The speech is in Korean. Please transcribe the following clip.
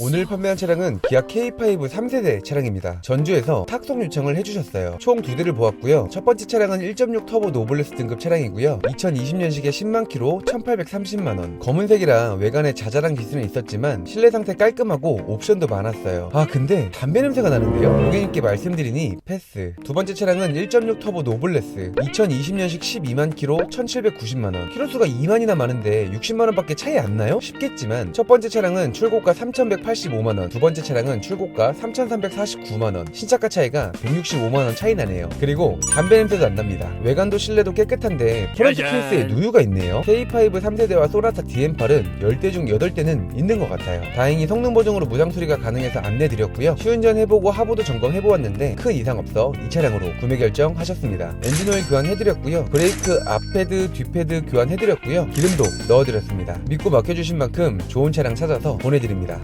오늘 판매한 차량은 기아 K5 3세대 차량입니다. 전주에서 탁송 요청을 해주셨어요. 총 두 대를 보았고요. 첫 번째 차량은 1.6 터보 노블레스 등급 차량이고요. 2020년식에 10만 킬로 1,830만 원. 검은색이라 외관에 자잘한 기스는 있었지만 실내 상태 깔끔하고 옵션도 많았어요. 아 근데 담배 냄새가 나는데요. 고객님께 말씀드리니 패스. 두 번째 차량은 1.6 터보 노블레스 2020년식 12만 킬로 1,790만 원. 키로수가 2만이나 많은데 60만 원밖에 차이 안 나요? 쉽겠지만 첫 번째 차량은 출고가 3,185만 원, 두 번째 차량은 출고가 3,349만 원. 신차가 차이가 165만 원 차이 나네요. 그리고 담배 냄새도 안 납니다. 외관도 실내도 깨끗한데 프론트. 케이스에 누유가 있네요. K5 3세대와 소나타 DM8은 10대 중 8대는 있는 것 같아요. 다행히 성능 보정으로 무상 수리가 가능해서 안내드렸고요. 시운전 해보고 하부도 점검해보았는데 큰 이상 없어 이 차량으로 구매 결정하셨습니다. 엔진오일 교환해드렸고요. 브레이크 앞패드, 뒷패드 교환해드렸고요. 기름도 넣어드렸습니다. 믿고 맡겨주신 만큼 좋은 차량 찾아서 보내드립니다.